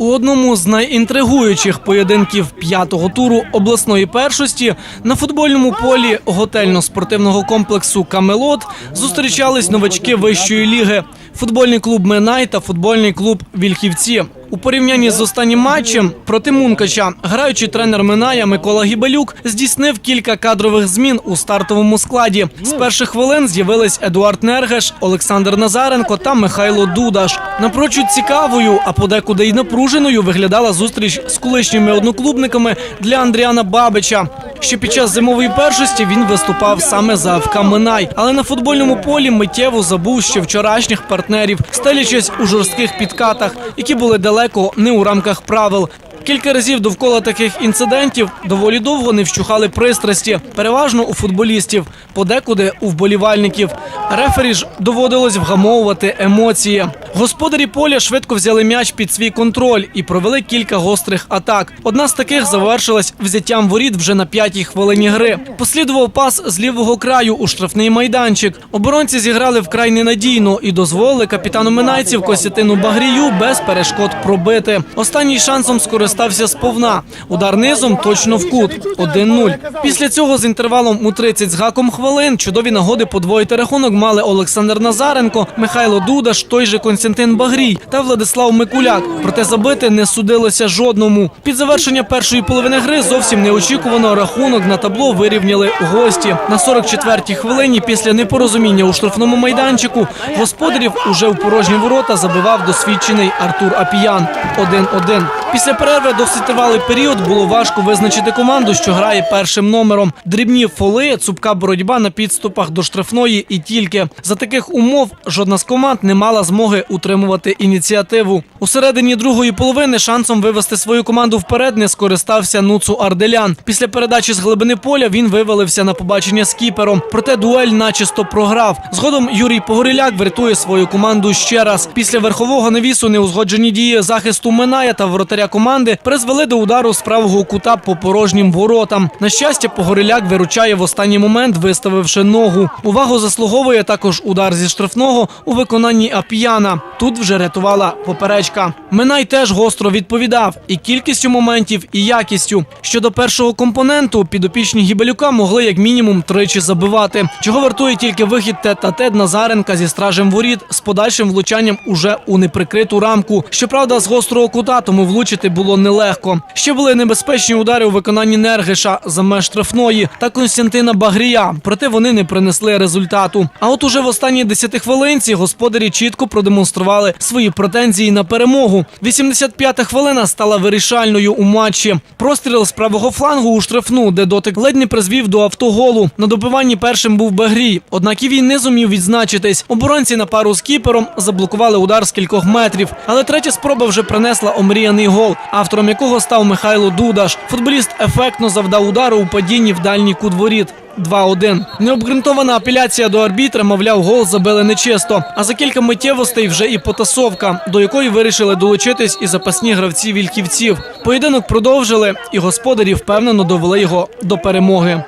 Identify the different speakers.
Speaker 1: У одному з найінтригуючих поєдинків п'ятого туру обласної першості на футбольному полі готельно-спортивного комплексу Камелот зустрічались новачки вищої ліги. Футбольний клуб Минай та футбольний клуб Вільхівці. У порівнянні з останнім матчем проти Мункача граючий тренер Миная Микола Гібелюк здійснив кілька кадрових змін у стартовому складі. З перших хвилин з'явились Едуард Нергеш, Олександр Назаренко та Михайло Дудаш. Напрочуд цікавою, а подекуди й напруженою виглядала зустріч з колишніми одноклубниками для Андріана Бабича. Ще під час зимової першості він виступав саме за ФК Минай, але на футбольному полі миттєво забув ще вчорашніх партнерів, стелячись у жорстких підкатах, які були далеко не у рамках правил. Кілька разів довкола таких інцидентів доволі довго не вщухали пристрасті, переважно у футболістів, подекуди у вболівальників. Рефері ж доводилось вгамовувати емоції. Господарі поля швидко взяли м'яч під свій контроль і провели кілька гострих атак. Одна з таких завершилась взяттям воріт вже на п'ятій хвилині гри. Послідував пас з лівого краю у штрафний майданчик. Оборонці зіграли вкрай ненадійно і дозволили капітану Минайців Костянтину Багрію без перешкод пробити. Останній шансом скористався сповна. Удар низом точно в кут. 1-0. Після цього з інтервалом у 30 з гаком хвилин чудові нагоди подвоїти рахунок мали Олександр Назаренко, Михайло Дудаш, той же Константин Багрій та Владислав Микуляк. Проте забити не судилося жодному. Під завершення першої половини гри зовсім неочікувано рахунок на табло вирівняли гості. На 44-й хвилині після непорозуміння у штрафному майданчику господарів уже в порожні ворота забивав досвідчений Артур Апіян. 1-1. Після перерви досить тривалий період було важко визначити команду, що грає першим номером. Дрібні фоли, цупка боротьба на підступах до штрафної і тільки за таких умов жодна з команд не мала змоги утримувати ініціативу. У середині другої половини шансом вивести свою команду вперед не скористався Нуцу Арделян. Після передачі з глибини поля він вивалився на побачення з кіпером. Проте дуель начисто програв. Згодом Юрій Погоріляк врятує свою команду ще раз. Після верхового навісу неузгоджені дії захисту Миная та воротаря команди призвели до удару з правого кута по порожнім воротам. На щастя, Погоріляк виручає в останній момент, виставивши ногу. Увагу заслуговує також удар зі штрафного у виконанні Апіяна. Тут вже рятувала поперечка. Минай теж гостро відповідав і кількістю моментів, і якістю. Щодо першого компоненту, підопічні Гібелюка могли як мінімум тричі забивати. Чого вартує тільки вихід тет-а-тет Назаренка зі стражем воріт з подальшим влучанням уже у неприкриту рамку. Щоправда, з гострого кута, тому влучити було нелегко. Ще були небезпечні удари у виконанні Нергиша за меж штрафної та Константина Багрія. Проте вони не принесли результату. А от уже в останній десятихвилинці господарі чітко продемонстрували свої претензії на перемогу. 85-та хвилина стала вирішальною у матчі. Простріл з правого флангу у штрафну, де дотик ледь не призвів до автоголу. На добиванні першим був Багрій. Однак і він не зумів відзначитись. Оборонці на пару з кіпером заблокували удар з кількох метрів. Але третя спроба вже принесла омріяний гол, автором якого став Михайло Дудаш. Футболіст ефектно завдав удару у падінні в дальній кут воріт. 2-1. Необґрунтована апеляція до арбітра, мовляв, гол забили нечисто. А за кілька миттєвостей вже і потасовка, до якої вирішили долучитись і запасні гравці вільківців. Поєдинок продовжили, і господарі впевнено довели його до перемоги.